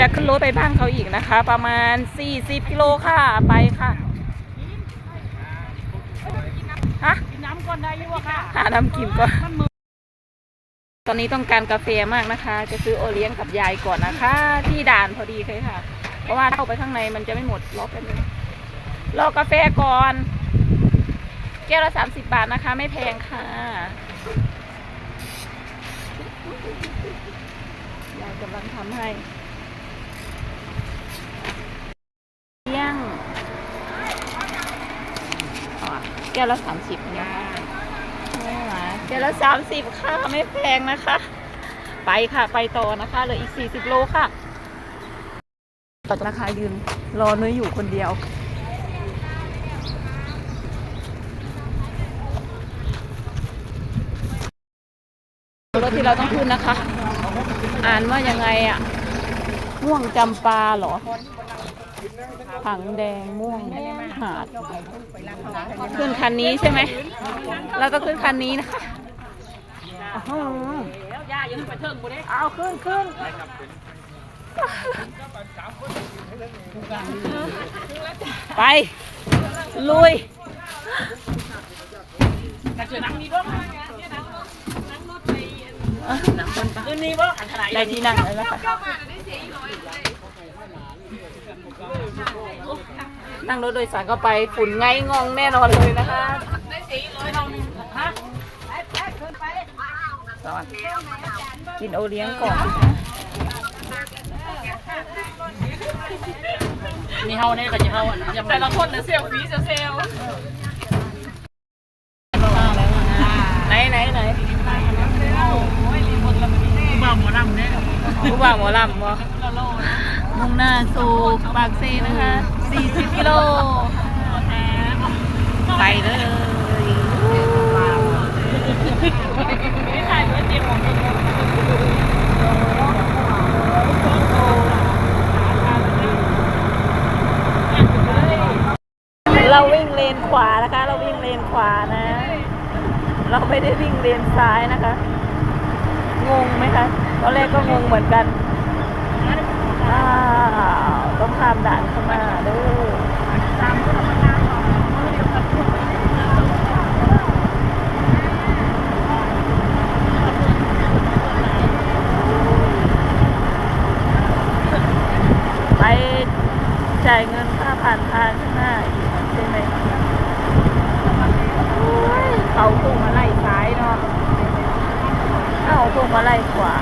จะขึ้นรถไปบ้านเขาอีกนะคะ ประมาณ 40กิโลค่ะไปค่ะฮะกินน้ำก่อนได้อยั่วค่ะหาน้ำกินก่อนตอนนี้ต้องการกาแฟมากนะคะ จะซื้อโอเลี้ยงกับยายก่อนนะคะ ที่ด่านพอดีเลยค่ะ เพราะว่าเข้าไปข้างในมันจะไม่หมดรอแป๊บนึงรอกาแฟก่อน แก้วละสามสิบบาทนะคะ ไม่แพงค่ะยายกำลังทำให้เลี้ยงอะ แก้วละสามสิบนะคะไม่หวานแก้วละสามสิบค่ะไม่แพงนะคะ ไปค่ะไปต่อนะคะเหลืออีกสี่สิบโลค่ะต่อนะคะยืนรอนุ้ยอยู่คนเดียวรถที่เราต้องขึ้นนะคะ อ่านว่ายังไงอะม่วงจำปาเหรอ ผังแดงม่วงหาด ขึ้นคันนี้ใช่ไหม เราต้องขึ้นคันนี้นะคะอ้าวแล้วย่ายังไปเทิงกูได้เอาขึ้นขึ้นไป ลุยกระเจิดนั่งนี่ด้วยคืนนี้บ่อันขนาดได้ที่นั่งแล้วนะคะ นั่งรถโดยสารก็ไปฝุ่นไงงองแน่นอนเลยนะคะได้สีร้อยทองฮะตอนกินโอเลี้ยงก่อนนี่เฮาเนี่ยก็จะเฮาอะนะแต่ละคนเนี่ยเซลฟี่เซล ไหนไหนไหน บ้าหมอลำเนี่ย ผู้บ่าวหมอลำวะมุ่งหน้าสู่ปากซีนะคะ 40 กิโล ไปเลยไม่ถ่ายเพื่อเตรียมของตัวเราวิ่งเลนขวานะคะ เราวิ่งเลนขวานะ เราไม่ได้วิ่งเลนซ้ายนะคะงงไหมคะ ตอนแรกก็งงเหมือนกันอ้าวต้องข้ามด่านเข้ามาด้อไปจ่ายเงินค่าผ่านทางข้างหน้าอีกใช่ไหมโอ้ยเขาพุ่งมาไล่ซ้ายเนาะเอ้าพุ่งมาไล่ขวา